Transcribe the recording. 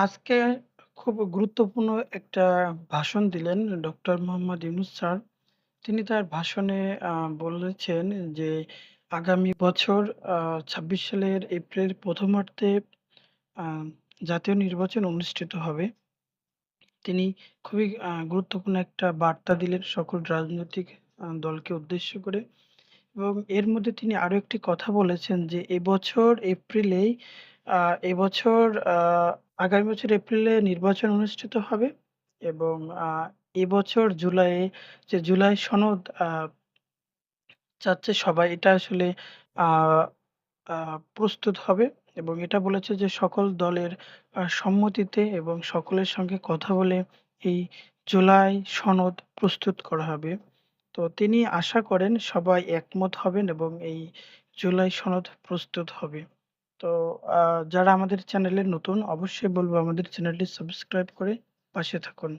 আজকে খুব গুরুত্বপূর্ণ একটা ভাষণ দিলেন ডক্টর মোহাম্মদ ইউনুস স্যার। তিনি তার ভাষণে বলেছেন যে আগামী বছর, আ ২৬ সালের এপ্রিল ১ম আর্ধে জাতীয় নির্বাচন অনুষ্ঠিত হবে। তিনি খুবই গুরুত্বপূর্ণ একটা বার্তা দিলেন সকল রাজনৈতিক দলকে উদ্দেশ্য করে এবং এর মধ্যে তিনি আরও একটি কথা বলেছেন যে, এবছর এপ্রিলেই আ এবছর আগামী বছর এপ্রিলে নির্বাচন অনুষ্ঠিত হবে এবং এবছর জুলাইয়ে যে জুলাই সনদ চাচ্ছে সবাই, এটা আসলে প্রস্তুত হবে এবং এটা বলেছে যে সকল দলের সম্মতিতে এবং সকলের সঙ্গে কথা বলে এই জুলাই সনদ প্রস্তুত করা হবে। তো তিনি আশা করেন সবাই একমত হবেন এবং এই জুলাই সনদ প্রস্তুত হবে। তো যারা আমাদের চ্যানেলে নতুন অবশ্যই বলব আমাদের চ্যানেলটি সাবস্ক্রাইব করে পাশে থাকুন।